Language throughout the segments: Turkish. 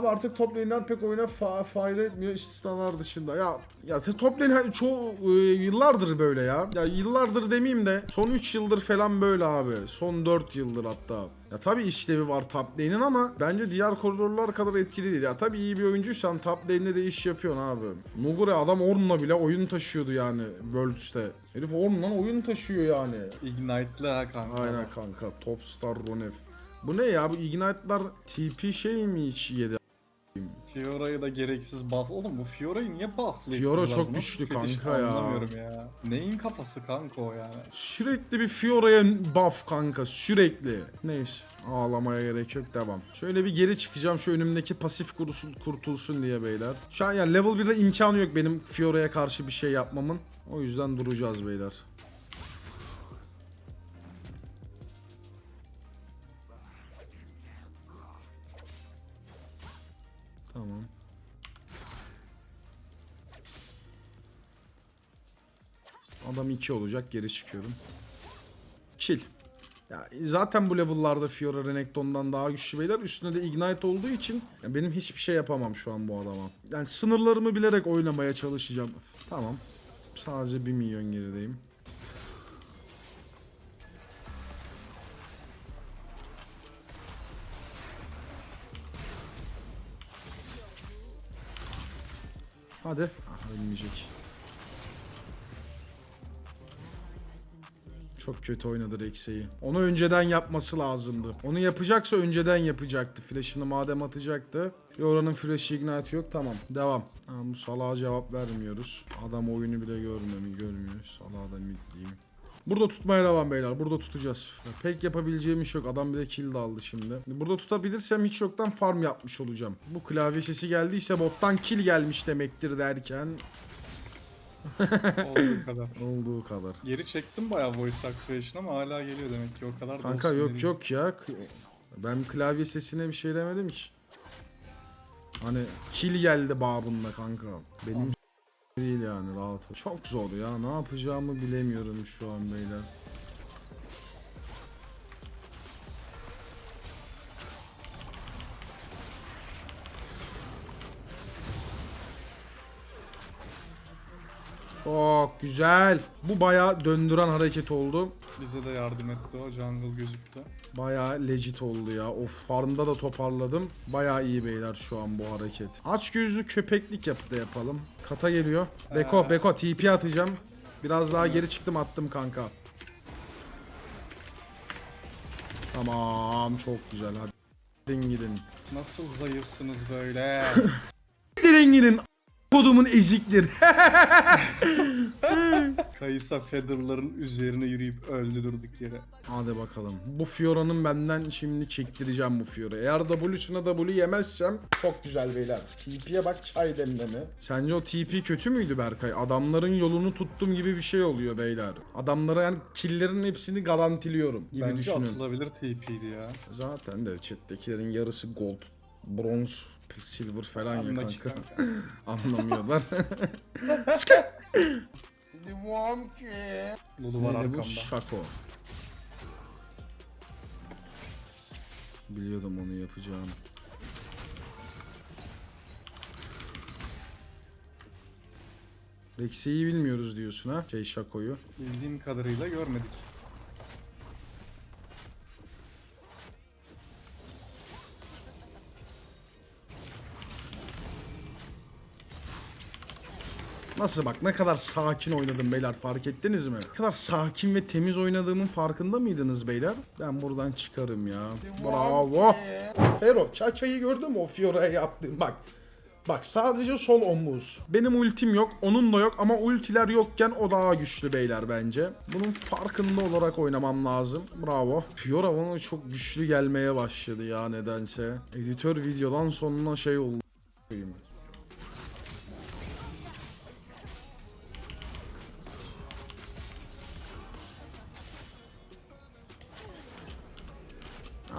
Abi artık top lane'ler pek oyuna fa- fayda etmiyor istisnalar dışında. Ya ya top lane çoğu e, yıllardır böyle ya. Ya yıllardır demeyeyim de son 3 yıldır falan böyle abi. Son 4 yıldır hatta. Ya tabii işlevi var top lane'in ama bence diğer koridorlar kadar etkili değil. Ya tabii iyi bir oyuncuysan top lane'de de iş yapıyorsun abi. Nugure adam Ornn'la bile oyun taşıyordu yani Worlds'te. Herif Ornn'la oyun taşıyor yani. Ignite'lı ha kanka. Aynen kanka. Top Star Ronef. Bu ne ya? Bu Ignite'lar TP şey mi hiç yedi? Fiora'yı da gereksiz buff. Oğlum bu Fiora'yı niye bufflayıp Fiora çok nasıl güçlü fetiş kanka ya. Anlamıyorum ya. Neyin kafası kanka o yani? Sürekli bir Fiora'ya buff kanka. Sürekli. Neyse. Ağlamaya gerek yok. Devam. Şöyle bir geri çıkacağım. Şu önümdeki pasif kurusun, kurtulsun diye beyler. Şu an yani level 1'de imkanı yok benim Fiora'ya karşı bir şey yapmamın. O yüzden duracağız beyler. Adam 2 olacak geri çıkıyorum. Chill. Ya zaten bu level'larda Fiora Renekton'dan daha güçlü beyler. Üstüne de Ignite olduğu için ya benim hiçbir şey yapamam şu an bu adama. Yani sınırlarımı bilerek oynamaya çalışacağım. Tamam. Sadece 1 milyon gerideyim. Hadi. Ah, ölmeyecek. Çok kötü oynadı Rex'e'yi. Onu önceden yapması lazımdı. Onu yapacaksa önceden yapacaktı. Flash'ını madem atacaktı. Yora'nın flash'ı ignite yok. Tamam. Devam. Tamam, bu salağa cevap vermiyoruz. Adam oyunu bile görmemi görmüyor. Salağa da midleyeyim. Burada tutmaya devam beyler. Burada tutacağız. Ya Pek yapabileceğim iş yok. Adam bir de kill de aldı şimdi. Burada tutabilirsem hiç yoktan farm yapmış olacağım. Bu klavye sesi geldiyse bottan kill gelmiş demektir derken Olduğu kadar. olduğu kadar. Geri çektim bayağı voice activation ama hala geliyor demek ki o kadar da Kanka olsun yok dedim. yok ya. Ben klavye sesine bir şey demedim ki. Hani kill geldi babında kanka. Benim değil yani rahat. Çok zor ya. Ne yapacağımı bilemiyorum şu an beyler. Çok güzel. Bu bayağı döndüren hareket oldu. Bize de yardım etti o jungle gözüktü. Bayağı legit oldu ya. Of farmda da toparladım. Bayağı iyi beyler şu an bu hareket. Aç gözlü köpeklik yapı da yapalım. Kata geliyor. Beko, Ee. Beko TP atacağım. Biraz daha geri çıktım attım kanka. Tamam çok güzel hadi. Gidin gidin. Nasıl zayıfsınız böyle? Gidin gidin. Kodumun eziktir. Kayısa Feather'ların üzerine yürüyüp öldü durduk yere. Hadi bakalım. Bu Fiora'nın benden şimdi çektireceğim bu Fiora. Eğer W'suna W yemezsem çok güzel beyler. TP'ye bak çay demleme. Sence o TP kötü müydü Berkay? Adamların yolunu tuttum gibi bir şey oluyor beyler. Adamlara yani killerin hepsini garantiliyorum gibi Bence düşünün. atılabilir TP'ydi ya. Zaten de chat'tekilerin yarısı gold, bronz, silver falan ya Anla kanka. ki kanka. Anlamıyorlar. Lulu var Neydi bu? arkamda. Şako. Biliyordum onu yapacağını. Rex'i bilmiyoruz diyorsun ha? Şey Şako'yu. Bildiğim kadarıyla görmedik. Nasıl bak ne kadar sakin oynadım beyler fark ettiniz mi? Ne kadar sakin ve temiz oynadığımın farkında mıydınız beyler? Ben buradan çıkarım ya. Bravo. Fero Çaça'yı gördün mü o Fiora'ya yaptığım bak. Bak sadece sol omuz. Benim ultim yok, onun da yok ama ultiler yokken o daha güçlü beyler bence. Bunun farkında olarak oynamam lazım. Bravo. Fiora bana çok güçlü gelmeye başladı ya nedense. Editör videodan sonuna şey oldu.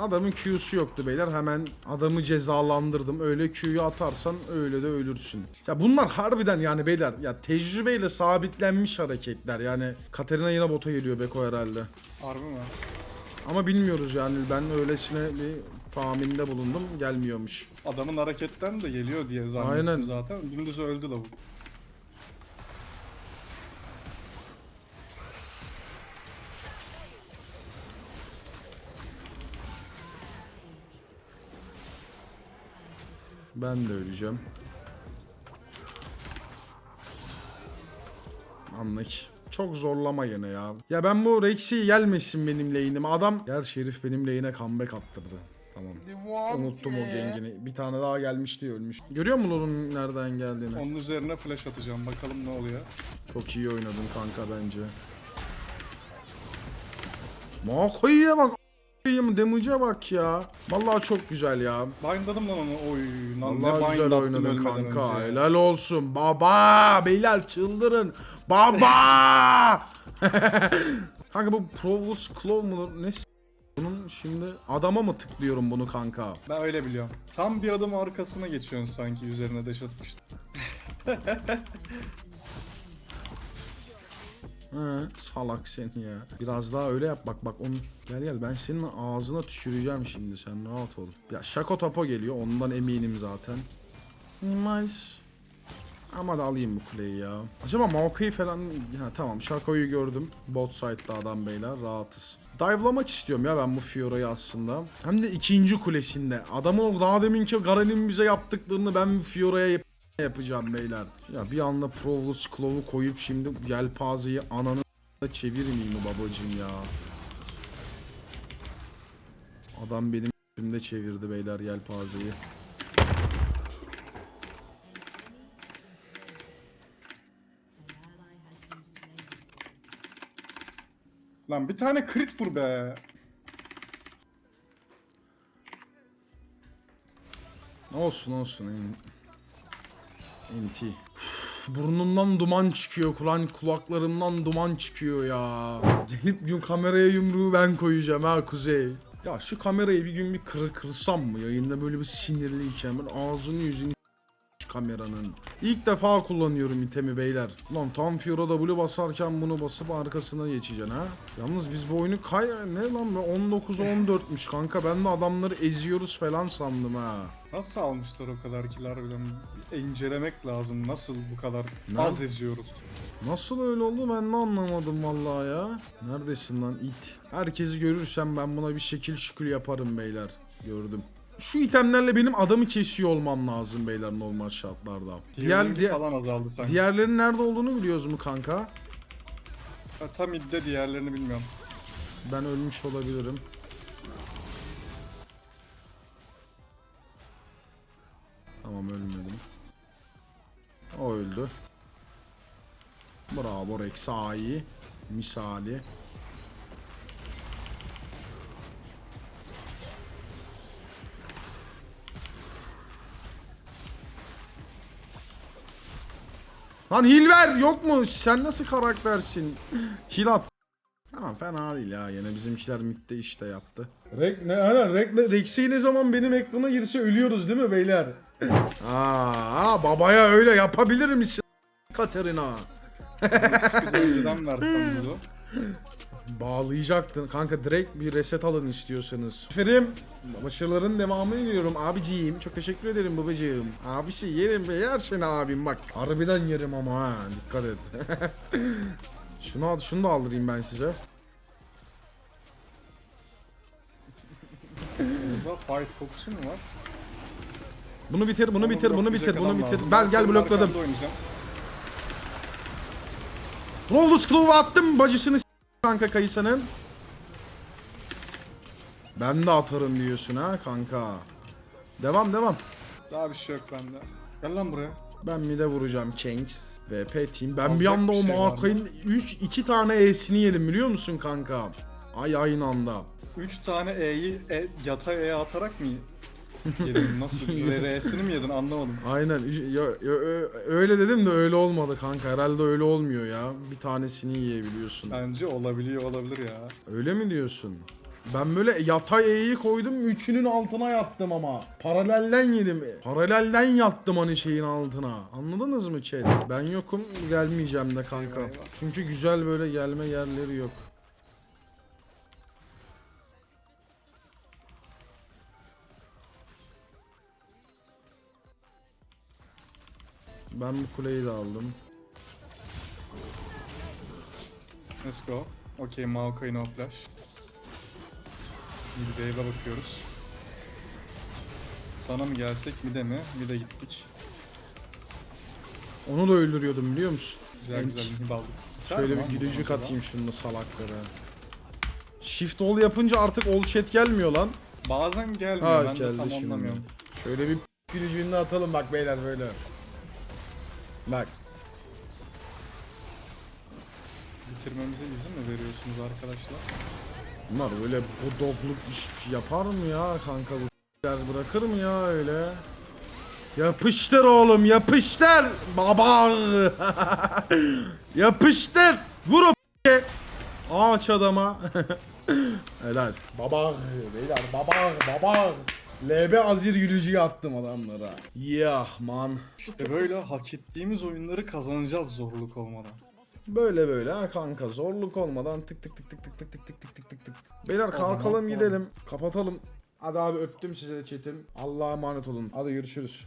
Adamın Q'su yoktu beyler. Hemen adamı cezalandırdım. Öyle Q'yu atarsan öyle de ölürsün. Ya bunlar harbiden yani beyler ya tecrübeyle sabitlenmiş hareketler. Yani Katarina yine bota geliyor Beko herhalde. Harbi mi? Ama bilmiyoruz yani ben öylesine bir tahminde bulundum. Gelmiyormuş. Adamın hareketten de geliyor diye zannettim Aynen. zaten. Dümdüz öldü lavuk. Ben de öleceğim. Anlık. Çok zorlama yine ya. Ya ben bu Rex'i gelmesin benim lane'ime. Adam Gerçi herif benim lane'e comeback attırdı. Tamam. Unuttum o gengini. Bir tane daha gelmişti ölmüş. Görüyor musun onun nereden geldiğini? Onun üzerine flash atacağım. Bakalım ne oluyor. Çok iyi oynadın kanka bence. Makoy'ya bak. A**ayım, Damage'e bak ya. Vallahi çok güzel ya. Bindladım lan onu. Oy. Lan Vallahi ne güzel bind attım oynadın ölmeden kanka. önce. Helal olsun. Baba! Beyler çıldırın. Baba! kanka bu Provos Claw mu? Ne s- bunun şimdi adama mı tıklıyorum bunu kanka? Ben öyle biliyorum. Tam bir adım arkasına geçiyorsun sanki üzerine deş işte. He, salak seni ya. Biraz daha öyle yap bak bak onu. Gel gel ben senin ağzına tüküreceğim şimdi sen rahat ol. Ya Şako Topo geliyor ondan eminim zaten. Nice. Ama da alayım bu kuleyi ya. Acaba Maokai falan... Ya tamam Shaco'yu gördüm. Bot side'da adam beyler rahatız. Dive'lamak istiyorum ya ben bu Fiora'yı aslında. Hem de ikinci kulesinde. Adamın o daha deminki Garen'in bize yaptıklarını ben Fiora'ya yapacağım beyler. Ya bir anda Provos Claw'u koyup şimdi Yelpaze'yi ananı çevirmeyeyim mi babacım ya. Adam benim üstümde çevirdi beyler Yelpaze'yi. Lan bir tane crit vur be. Olsun olsun. NT. Burnumdan duman çıkıyor. Kulağın kulaklarımdan duman çıkıyor ya. Gelip gün kameraya yumruğu ben koyacağım ha Kuzey. Ya şu kamerayı bir gün bir kır kırsam mı yayında böyle bir sinirliyken ben ağzını yüzünü kameranın. İlk defa kullanıyorum itemi beyler. Lan tam Fiora W basarken bunu basıp arkasına geçeceksin ha. Yalnız biz bu oyunu kay ne lan be 19 14'müş kanka ben de adamları eziyoruz falan sandım ha. Nasıl almışlar o kadar kill harbiden? Bir incelemek lazım. Nasıl bu kadar Ne? az eziyoruz? Nasıl öyle oldu ben de anlamadım vallahi ya. Neredesin lan it? Herkesi görürsem ben buna bir şekil şükür yaparım beyler. Gördüm. Şu itemlerle benim adamı kesiyor olmam lazım beyler normal şartlarda. Diğer, Diğer falan azaldı sanki. diğerlerin nerede olduğunu biliyoruz mu kanka? Ha, tam idde diğerlerini bilmiyorum. Ben ölmüş olabilirim. Tamam ölmedim. O öldü. Bravo Rex. Misali. Lan hil ver yok mu? Sen nasıl karaktersin? Hil at. Tamam fena değil ya yine bizimkiler midde işte yaptı. Rek ne ana Rek Rex'i ne zaman benim ekrana girse ölüyoruz değil mi beyler? Aa, babaya öyle yapabilir misin? Katerina. Önceden versem bunu. Bağlayacaktın. Kanka direkt bir reset alın istiyorsanız. Ferim, başarıların devamını diliyorum abiciğim. Çok teşekkür ederim babacığım. Abisi yerim be yer seni abim bak. Harbiden yerim ama ha dikkat et. şunu, al, şunu da aldırayım ben size. Burada fight kokusu mu var? Bunu bitir, bunu Onu bitir, bunu bitir, bunu bitir. Ben gel blokladım. oynayacağım. Rollus Clove'u attım bacısını kanka Kayısa'nın. Ben de atarım diyorsun ha kanka. Devam devam. Daha bir şey yok bende. Gel lan buraya. Ben bir de vuracağım Kings ve Team. Ben bir anda bir o şey? Maokai 3 2 tane E'sini yedim biliyor musun kanka? Ay aynı anda. 3 tane E'yi e, yatay E'ye atarak mı yedin? Nasıl? R'sini mi yedin anlamadım. Aynen. Ya- ya- öyle dedim de öyle olmadı kanka. Herhalde öyle olmuyor ya. Bir tanesini yiyebiliyorsun. Bence olabiliyor olabilir ya. Öyle mi diyorsun? Ben böyle yatay E'yi koydum üçünün altına yattım ama. Paralelden yedim. Paralelden yattım hani şeyin altına. Anladınız mı chat? Ben yokum gelmeyeceğim de kanka. Çünkü güzel böyle gelme yerleri yok. Ben bu kuleyi de aldım. Let's go. Okey Maokai no flash. Mid wave'e bakıyoruz. Sana mı gelsek mide mi? Mide gittik. Onu da öldürüyordum biliyor musun? Güzel Ent. güzel aldık. Şöyle bir gülücük atayım şunu salaklara. Shift all yapınca artık all chat gelmiyor lan. Bazen gelmiyor Ha ben de geldi tam şimdi. anlamıyorum. Şöyle bir gülücüğünü de atalım bak beyler böyle. Bak. Bitirmemize izin mi veriyorsunuz arkadaşlar? Bunlar öyle bodokluk iş yapar mı ya kanka? Bu bırakır mı ya öyle? Yapıştır oğlum yapıştır! Baba! Yapıştır! Vur o ağaç adama. Helal. Baba! Beyler baba! Baba LB Azir yürüyücüyü attım adamlara Yah man İşte böyle hak ettiğimiz oyunları kazanacağız zorluk olmadan. Böyle böyle ha kanka zorluk olmadan tık tık tık tık tık tık tık tık tık tık tık tık. Beyler kalkalım gidelim. Kapatalım. Hadi abi öptüm size de chatim. Allah'a emanet olun. Hadi görüşürüz.